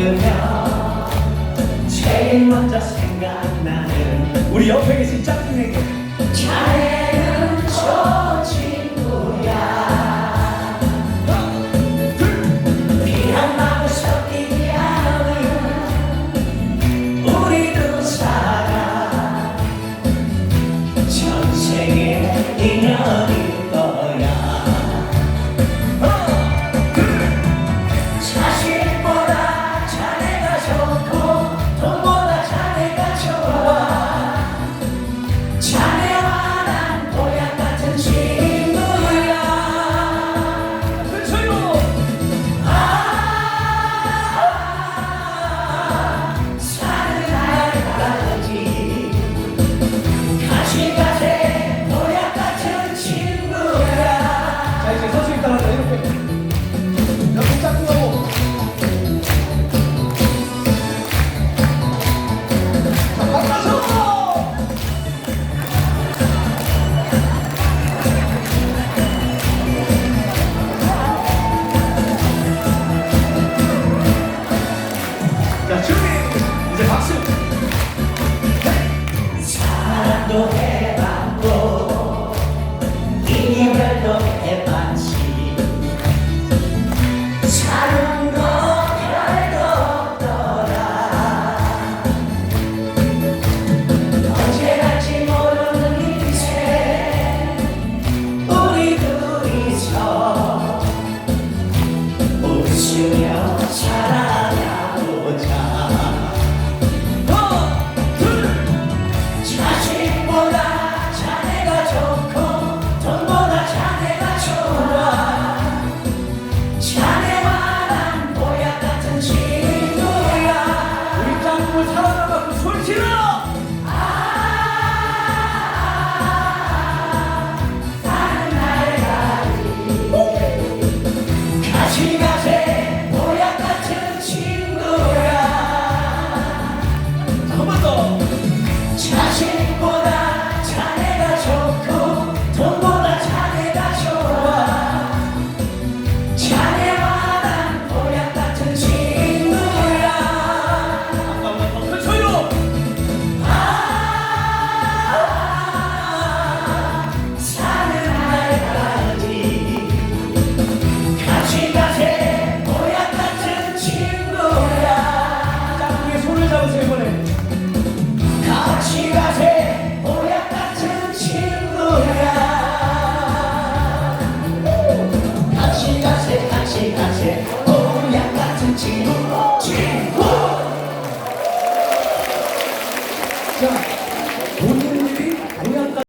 들면 제일 먼저 생각나는 우리 옆에 계신 짝꿍에게 Znaczy